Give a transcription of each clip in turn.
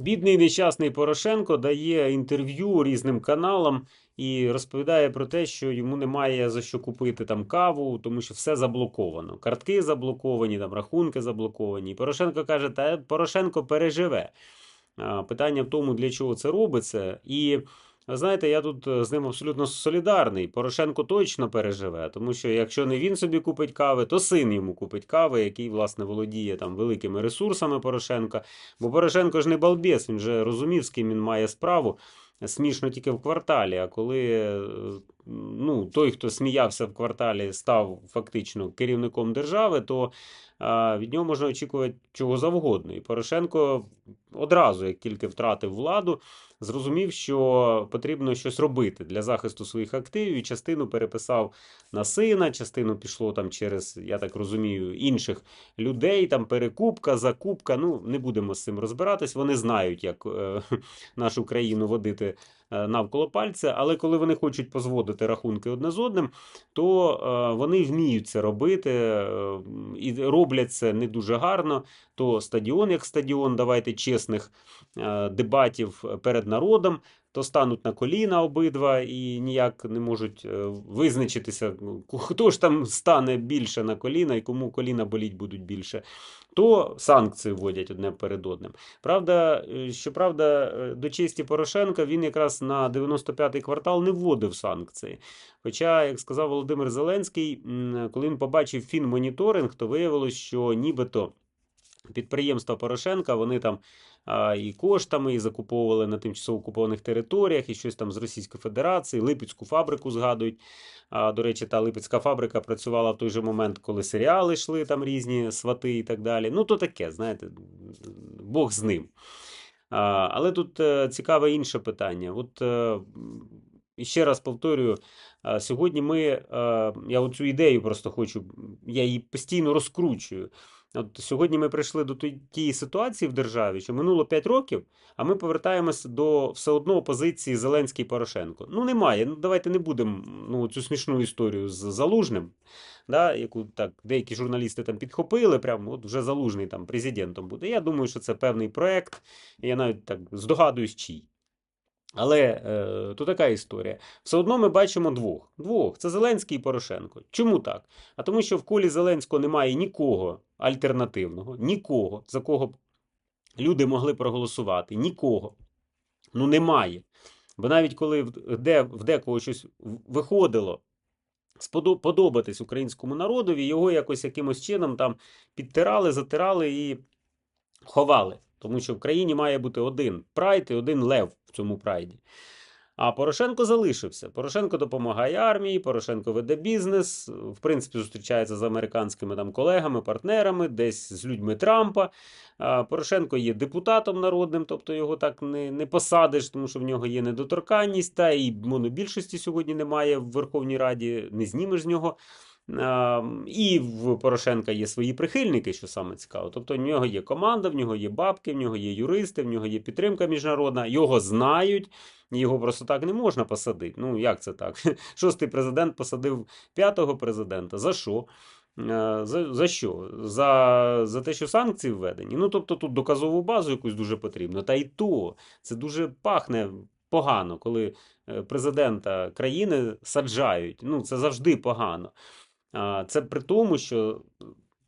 Бідний нещасний Порошенко дає інтерв'ю різним каналам і розповідає про те, що йому немає за що купити там каву, тому що все заблоковано. Картки заблоковані, там рахунки заблоковані. І Порошенко каже, та Порошенко переживе. Питання в тому, для чого це робиться. І знаєте, я тут е, з ним абсолютно солідарний. Порошенко точно переживе, тому що якщо не він собі купить кави, то син йому купить кави, який, власне, володіє там великими ресурсами Порошенка. Бо Порошенко ж не балбес, він же розумів, з ким він має справу. Смішно тільки в кварталі. А коли е, ну, той, хто сміявся в кварталі, став фактично керівником держави, то від нього можна очікувати чого завгодно. І Порошенко одразу, як тільки втратив владу, зрозумів, що потрібно щось робити для захисту своїх активів. І частину переписав на сина, частину пішло там через, я так розумію, інших людей. Там перекупка, закупка. Ну не будемо з цим розбиратись. Вони знають, як е, нашу країну водити навколо пальця. Але коли вони хочуть позводити рахунки одне з одним, то е, вони вміють це робити е, і роблять це не дуже гарно. То стадіон як стадіон, давайте чесних е, дебатів перед народом. То стануть на коліна обидва і ніяк не можуть е, визначитися, ну, хто ж там стане більше на коліна і кому коліна боліть будуть більше, то санкції вводять одне перед одним. Правда, е, щоправда, е, до честі Порошенка він якраз на 95-й квартал не вводив санкції. Хоча, як сказав Володимир Зеленський, коли він побачив фінмоніторинг, то виявилось, що нібито підприємства Порошенка вони там і коштами, і закуповували на тимчасово окупованих територіях, і щось там з Російської Федерації, Липецьку фабрику згадують. До речі, та Липецька фабрика працювала в той же момент, коли серіали йшли, там різні свати і так далі. Ну, то таке, знаєте, Бог з ним. Але тут е, цікаве інше питання. От е, ще раз повторюю, сьогодні ми, е, я оцю ідею просто хочу, я її постійно розкручую. От сьогодні ми прийшли до тієї ситуації в державі, що минуло 5 років, а ми повертаємося до все одно опозиції Зеленський Порошенко. Ну немає. Ну давайте не будемо ну, цю смішну історію з Залужним, да, яку так деякі журналісти там підхопили, прямо от вже Залужний там президентом буде. Я думаю, що це певний проект. Я навіть так здогадуюсь, чий. Але е, то така історія. Все одно ми бачимо двох. Двох. Це Зеленський і Порошенко. Чому так? А тому, що в колі Зеленського немає нікого альтернативного, нікого, за кого б люди могли проголосувати. Нікого. Ну немає. Бо навіть коли де, в декого щось виходило сподо- подобатись українському народові, його якось якимось чином там підтирали, затирали і ховали. Тому що в країні має бути один прайд і один лев в цьому прайді. А Порошенко залишився. Порошенко допомагає армії, Порошенко веде бізнес, в принципі, зустрічається з американськими там колегами, партнерами, десь з людьми Трампа. Порошенко є депутатом народним, тобто його так не, не посадиш, тому що в нього є недоторканність, та і монобільшості сьогодні немає в Верховній Раді, не знімеш з нього. А, І в Порошенка є свої прихильники, що саме цікаво. Тобто в нього є команда, в нього є бабки, в нього є юристи, в нього є підтримка міжнародна, його знають. Його просто так не можна посадити. Ну, як це так? Шостий президент посадив п'ятого президента. За що? Е, За, за що? За, за те, що санкції введені. Ну, тобто тут доказову базу якусь дуже потрібно. Та й то це дуже пахне погано, коли е, президента країни саджають. Ну, це завжди погано. Це при тому, що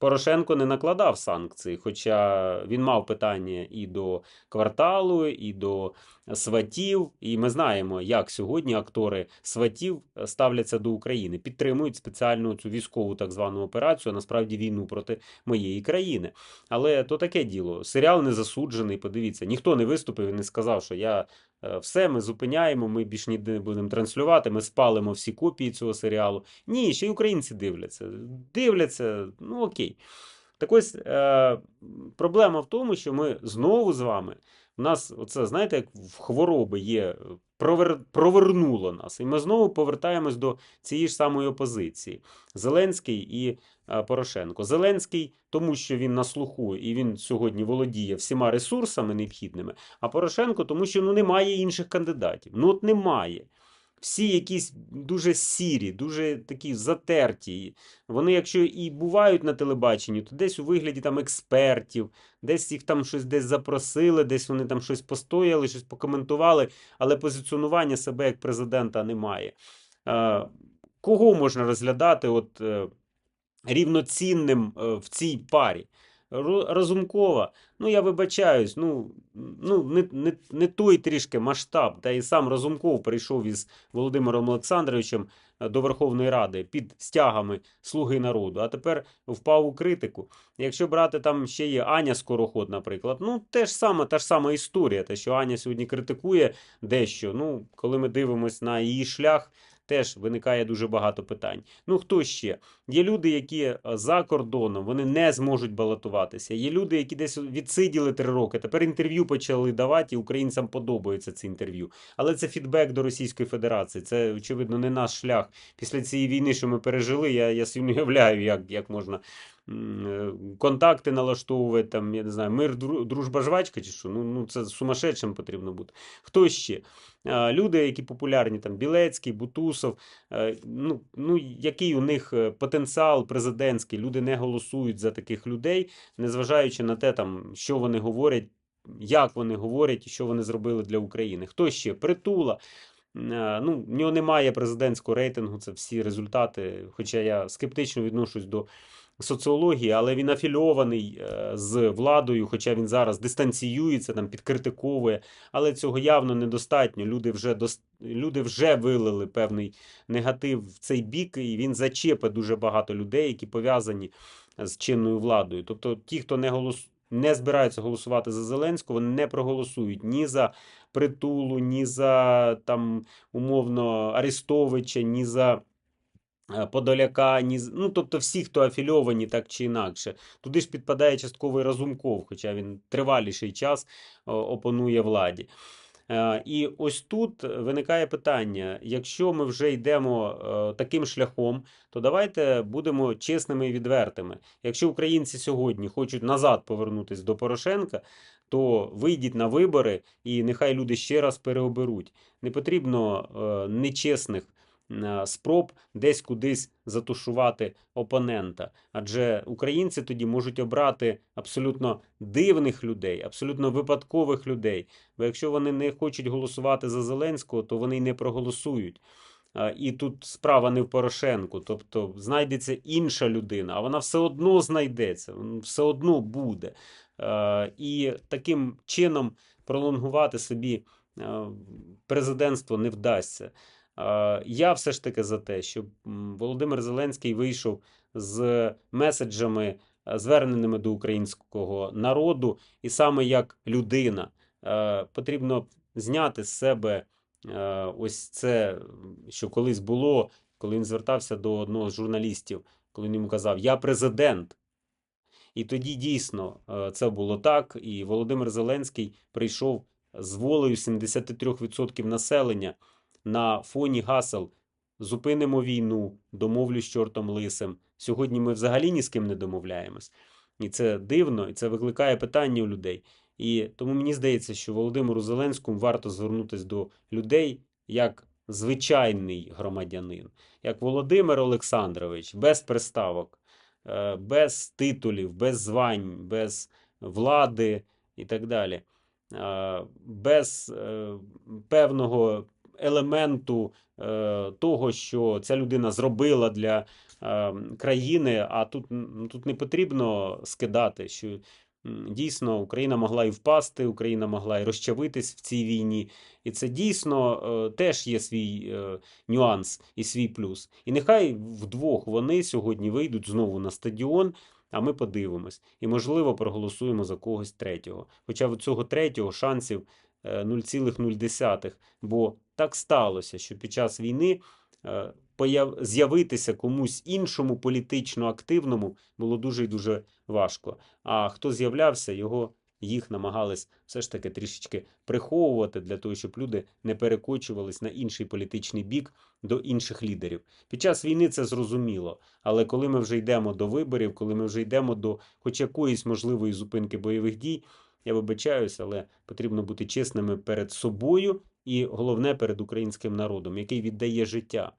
Порошенко не накладав санкції, хоча він мав питання і до кварталу, і до сватів. І ми знаємо, як сьогодні актори сватів ставляться до України, підтримують спеціальну цю військову так звану операцію, а насправді війну проти моєї країни. Але то таке діло. Серіал не засуджений. Подивіться, ніхто не виступив і не сказав, що я все, ми зупиняємо, ми більш ніде не будемо транслювати, ми спалимо всі копії цього серіалу. Ні, ще й українці дивляться. Дивляться, ну окей. Так ось е, проблема в тому, що ми знову з вами. У нас, оце, знаєте, як в хвороби є, провер, провернуло нас. І ми знову повертаємось до цієї ж самої опозиції. Зеленський і е, Порошенко. Зеленський, тому що він на слуху і він сьогодні володіє всіма ресурсами необхідними, а Порошенко, тому що ну, немає інших кандидатів. Ну от немає. Всі якісь дуже сірі, дуже такі затерті. Вони, якщо і бувають на телебаченні, то десь у вигляді там експертів, десь їх там щось десь запросили, десь вони там щось постояли, щось покоментували, але позиціонування себе як президента немає. Е, Кого можна розглядати от, е, рівноцінним е, в цій парі? Разумкова, ну я вибачаюсь, ну, ну не, не, не той трішки масштаб. Та і сам Разумков прийшов із Володимиром Олександровичем е, до Верховної Ради під стягами Слуги народу, а тепер впав у критику. Якщо брати там ще є Аня Скороход, наприклад, ну те ж саме, та ж сама історія. Те, що Аня сьогодні критикує дещо. Ну, коли ми дивимося на її шлях. Теж виникає дуже багато питань. Ну хто ще? Є люди, які е, за кордоном вони не зможуть балотуватися. Є люди, які десь відсиділи три роки. Тепер інтерв'ю почали давати, і українцям подобається це інтерв'ю. Але це фідбек до Російської Федерації. Це очевидно не наш шлях. Після цієї війни, що ми пережили, я, я уявляю, як, як можна контакти налаштовувати. Там я не знаю, мир, дружба, жвачка чи що. Ну, ну це сумасшедшим потрібно бути. Хто ще? Люди, які популярні, там Білецький, Бутусов. е, Ну, ну який у них е, потенціал президентський? Люди не голосують за таких людей, незважаючи на те, там, що вони говорять, як вони говорять і що вони зробили для України. Хто ще? Притула. Е, Ну, в нього немає президентського рейтингу, це всі результати. Хоча я скептично відношусь до соціології, але він афільований е, з владою, хоча він зараз дистанціюється, там підкритиковує. Але цього явно недостатньо. Люди вже дос... люди вже вилили певний негатив в цей бік, і він зачепить дуже багато людей, які пов'язані з чинною владою. Тобто, ті, хто не голос... не збираються голосувати за Зеленського, вони не проголосують ні за притулу, ні за там умовно Арестовича, ні за. Е, Подоляка, ну тобто всі, хто афільовані так чи інакше. Туди ж підпадає частковий Разумков, хоча він триваліший час опонує владі. Е, І ось тут виникає питання: якщо ми вже йдемо е, таким шляхом, то давайте будемо чесними і відвертими. Якщо українці сьогодні хочуть назад повернутися до Порошенка, то вийдіть на вибори і нехай люди ще раз переоберуть. Не потрібно нечесних спроб десь кудись затушувати опонента. Адже українці тоді можуть обрати абсолютно дивних людей, абсолютно випадкових людей. Бо якщо вони не хочуть голосувати за Зеленського, то вони й не проголосують. І тут справа не в Порошенку, тобто знайдеться інша людина, а вона все одно знайдеться, все одно буде. Е, І таким чином пролонгувати собі е, президентство не вдасться. Е, Я все ж таки за те, щоб Володимир Зеленський вийшов з меседжами, е, зверненими до українського народу, і саме як людина е, потрібно зняти з себе ось це, що колись було, коли він звертався до одного з журналістів, коли він йому казав: Я президент. І тоді дійсно це було так. І Володимир Зеленський прийшов з волею 73% населення на фоні гасел Зупинимо війну, домовлюсь з чортом лисим. Сьогодні ми взагалі ні з ким не домовляємось. І це дивно, і це викликає питання у людей. І тому мені здається, що Володимиру Зеленському варто звернутися до людей як звичайний громадянин, як Володимир Олександрович, без приставок, е, без титулів, без звань, без влади і так далі, е, без е, певного елементу е, того, що ця людина зробила для е, країни, а тут, тут не потрібно скидати, що дійсно Україна могла і впасти, Україна могла і розчавитись в цій війні. І це дійсно е, теж є свій нюанс і свій плюс. І нехай вдвох вони сьогодні вийдуть знову на стадіон. А ми подивимось і, можливо, проголосуємо за когось третього. Хоча в цього третього шансів 0,0, бо так сталося, що під час війни е, з'явитися комусь іншому політично активному було дуже і дуже важко. А хто з'являвся, його їх намагались все ж таки трішечки приховувати для того, щоб люди не перекочувались на інший політичний бік до інших лідерів. Під час війни це зрозуміло, але коли ми вже йдемо до виборів, коли ми вже йдемо до хоч якоїсь можливої зупинки бойових дій, Я вибачаюсь, але потрібно бути чесними перед собою і головне перед українським народом, який віддає життя.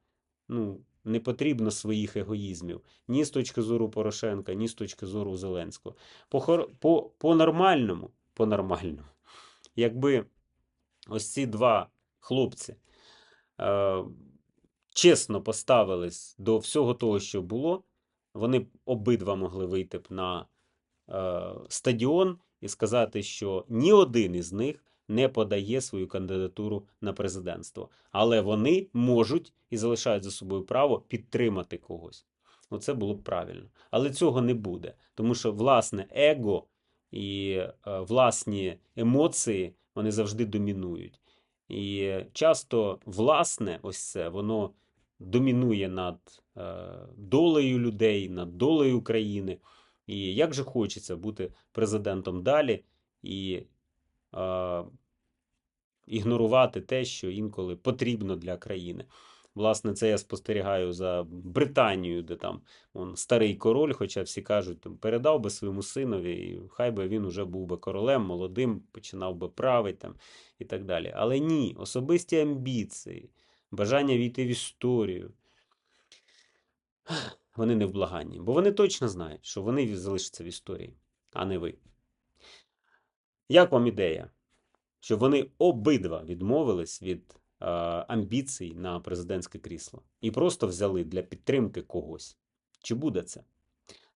Ну, не потрібно своїх егоїзмів ні з точки зору Порошенка, ні з точки зору Зеленського. По, по, по нормальному, по нормальному, якби ось ці два хлопці е, чесно поставились до всього того, що було, вони обидва могли вийти б на е, стадіон і сказати, що ні один із них не подає свою кандидатуру на президентство. Але вони можуть і залишають за собою право підтримати когось. Оце було б правильно. Але цього не буде, тому що власне его і е, власні емоції вони завжди домінують. І часто власне, ось це воно домінує над е, долею людей, над долею України. І як же хочеться бути президентом далі і е, ігнорувати те, що інколи потрібно для країни. Власне, це я спостерігаю за Британією, де там он, старий король, хоча всі кажуть, там, передав би своєму синові, і хай би він уже був би королем, молодим, починав би правити там, і так далі. Але ні, особисті амбіції, бажання війти в історію. Вони не вблаганні, бо вони точно знають, що вони залишаться в історії, а не ви. Як вам ідея? Щоб вони обидва відмовились від е, амбіцій на президентське крісло і просто взяли для підтримки когось. Чи буде це?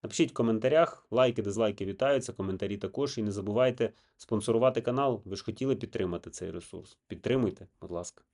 Напишіть в коментарях, лайки, дизлайки вітаються, коментарі також. І не забувайте спонсорувати канал. Ви ж хотіли підтримати цей ресурс. Підтримуйте, будь ласка.